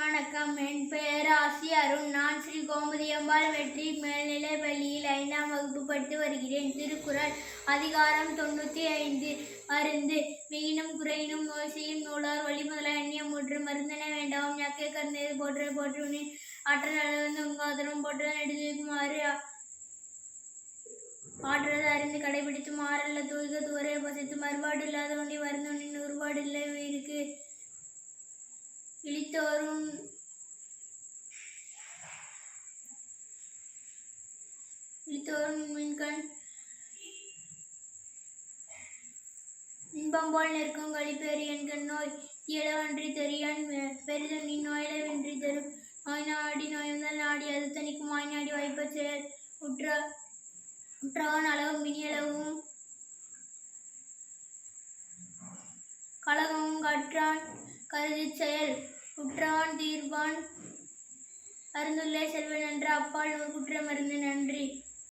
வணக்கம். என் பெயர் ஆசி அருண். நான் ஸ்ரீ கோமதியம்மாள் வெற்றி மேல்நிலை பள்ளியில் ஐந்தாம் வகுப்பு பட்டு வருகிறேன். திருக்குறள் அதிகாரம் தொண்ணூற்றி ஐந்து. மருந்து மீனும் குறையினும் நோய் செய்யும் நூலார் வழிமுதல எண்ணியம் முற்று மருந்தன வேண்டாம். ஞக்கை கருந்தது போற்று போற்றுனி ஆற்றல் அளவந்து உங்காதரும் போற்ற நெடுமாறு ஆற்றது அறிந்து கடைபிடித்து மாறல்ல. தூய்க தூரை பசித்து மறுபாடு இல்லாத ஒன்றி வருந்தொன்னின் ஒருபாடு இல்லை. இழித்தோறும் இழித்தோறும் மின்கண் இன்பம் போல் நிற்கும் கழிப்பேறு என்கண் நோய் இளவன்றி தெரியான் பெரிதும் நீ நோயில வென்றி தரும். நோய் நாடி நோய் நாடி அது தணிக்கும் வாய் நாடி வாய்ப்ப செயல் உற்ற உற்றவன் அளவும் மினியளவும் கலகமும் கற்றான் கருதிச் செயல். உற்றவான் தீர்வான் அருந்துள்ளே செல்வன் என்ற அப்பால் ஒரு குற்றம்